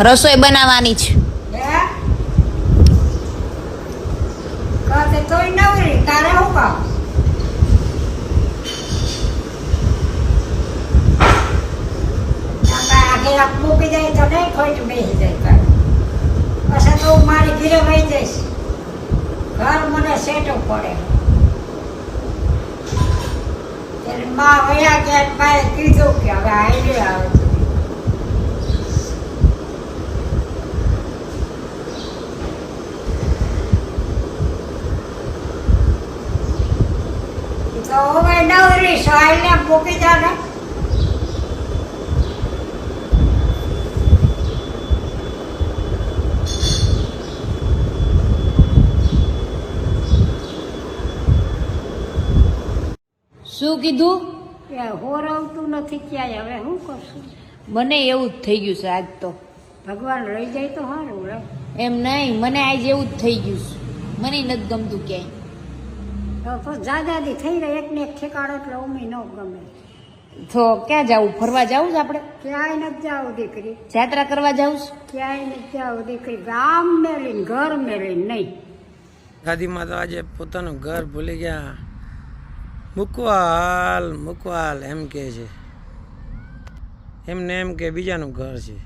રસોઈ બનાવવાની છે. મૂકી જાય તો નહીં ખોટ બેસી જાય. પછી તો મારી ઘીરે વહી જઈશ. ઘર મને સેટો પડે. ત્યારે માં વયા ગયા કીધું કે હવે આવે. તો હવે નવરી સાહેલને મૂકી ને. શું કીધું? હોરાવતું નથી ક્યાંય. હવે શું કરશું મને એવું જ થઈ ગયું છે આજ તો. ભગવાન રહી જાય તો સારું એમ નહીં મને આજ એવું જ થઈ ગયું છે. મને નથી ગમતું ક્યાંય. દાદાદી થઈ રહી એકને એક ઠેકાણો એટલે ઉમી ન ગમે. તો ક્યાં જવું? ફરવા જવું છે આપણે? ક્યાંય નથી જાવ દીકરી. જાત્રા કરવા જવું છે? ક્યાંય નથી જાવ દીકરી. ગામ મેલીને ઘર મેલીને નહીં. ગાદીમાં તો આજે પોતાનું ઘર ભૂલી ગયા. મુકવાલ મુકવાલ એમ કે છે. એમને એમ કે બીજાનું ઘર છે.